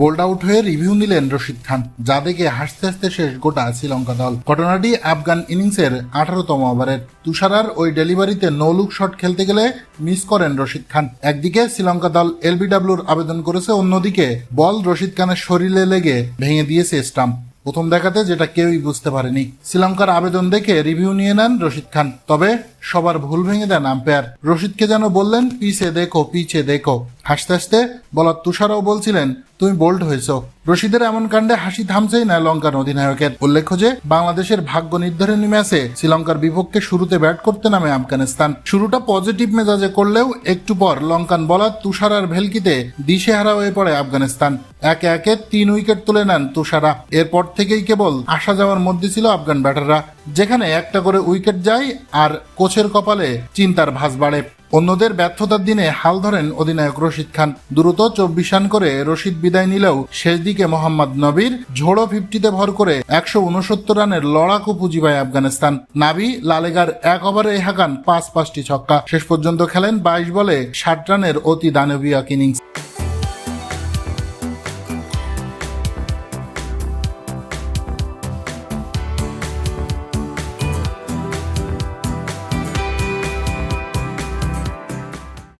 Bold out হয়ে review নিলেন রশিদ খান, যা দেখে হাসতে হাসতে শেষ গোটা শ্রীলঙ্কা দল। ঘটনাটি আফগান ইনিংসের আঠারোতম ওভারের। তুষারার ওই ডেলিভারিতে নো লুক শট খেলতে গেলে মিস করেন রশিদ খান। একদিকে শ্রীলঙ্কা দল এলবিডাব্লিউর আবেদন করেছে, অন্যদিকে বল রশিদ খানের শরীরে লেগে ভেঙে দিয়েছে স্টাম্প। প্রথম দেখাতে যেটা কেউই বুঝতে পারেনি। শ্রীলঙ্কার আবেদন দেখে রিভিউ নিয়ে নেন রশিদ খান। তবে সবার ভুল ভেঙে দেন আম্পায়ার। রশিদকে যেন বললেন, পিছে দেখো পিছে দেখো। হাসতে হাসতে বলার তুষারও বলছিলেন, তুমি বোল্ড হয়েছ। রশিদের এমন কাণ্ডে হাসি থামছেই না লঙ্কার অধিনায়কের। উল্লেখ্য যে, বাংলাদেশের ভাগ্য নির্ধারণী ম্যাচে শ্রীলঙ্কার বিপক্ষে শুরুতে ব্যাট করতে নামে আফগানিস্তান। শুরুটা পজিটিভ মেজাজে করলেও একটু পর লঙ্কান বলার তুষার আর ভেলকিতে দিশেহারা হয়ে পড়ে আফগানিস্তান। একে একে তিন উইকেট তুলে নেন তুষারা। এরপর থেকেই কেবল আসা যাওয়ার মধ্যে ছিল আফগান ব্যাটাররা, যেখানে একটা করে উইকেট যায় আর কোচের কপালে চিন্তার ভাঁজ বাড়ে। অন্যদের ব্যর্থতার দিনে হাল ধরেন অধিনায়ক রশিদ খান। দ্রুত চব্বিশ রান করে রশিদ বিদায় নিলেও শেষ দিকে মোহাম্মদ নবীর ঝোড়ো ফিফটিতে ভর করে একশো উনসত্তর রানের লড়াকু পুঁজি পায় আফগানিস্তান। নাবি লালেগার এক ওভারে হাকান পাঁচ পাঁচটি ছক্কা। শেষ পর্যন্ত খেলেন বাইশ বলে ষাট রানের অতি দানবীয় ইনিংস।